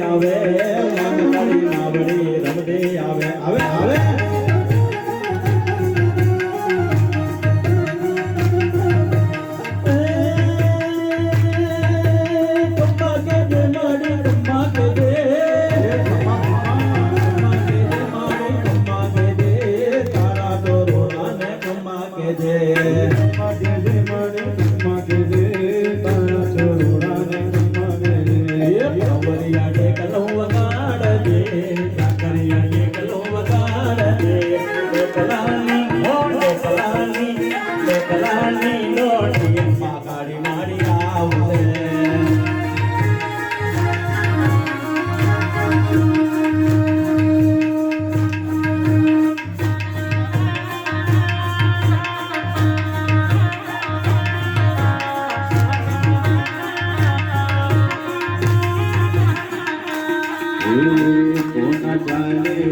આવે લોકલાની હો લોકલાની લોકલાની કોના ચાલે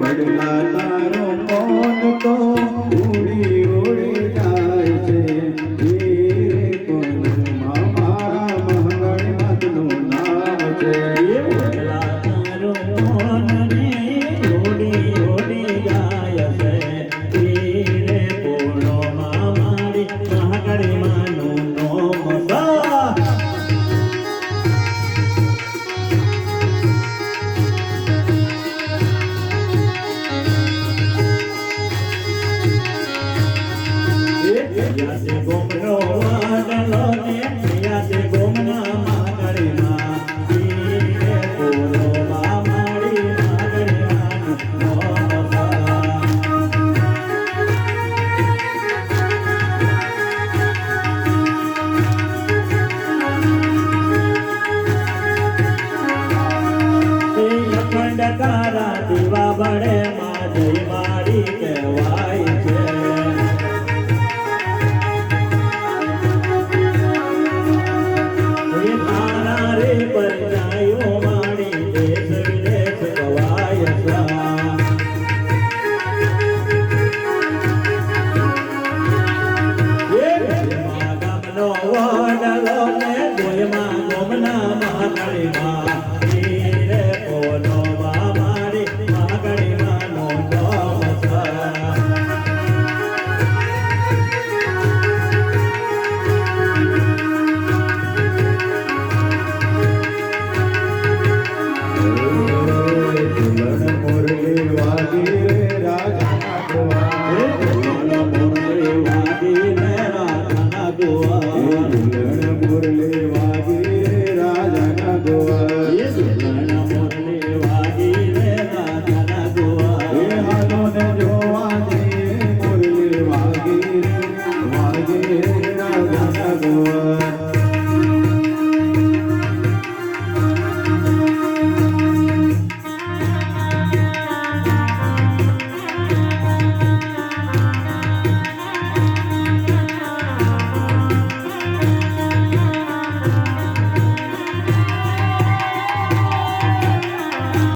மடுமா તારા દીવા બળે માં જય મારી કહેવા ગોમના મહાકાળી માં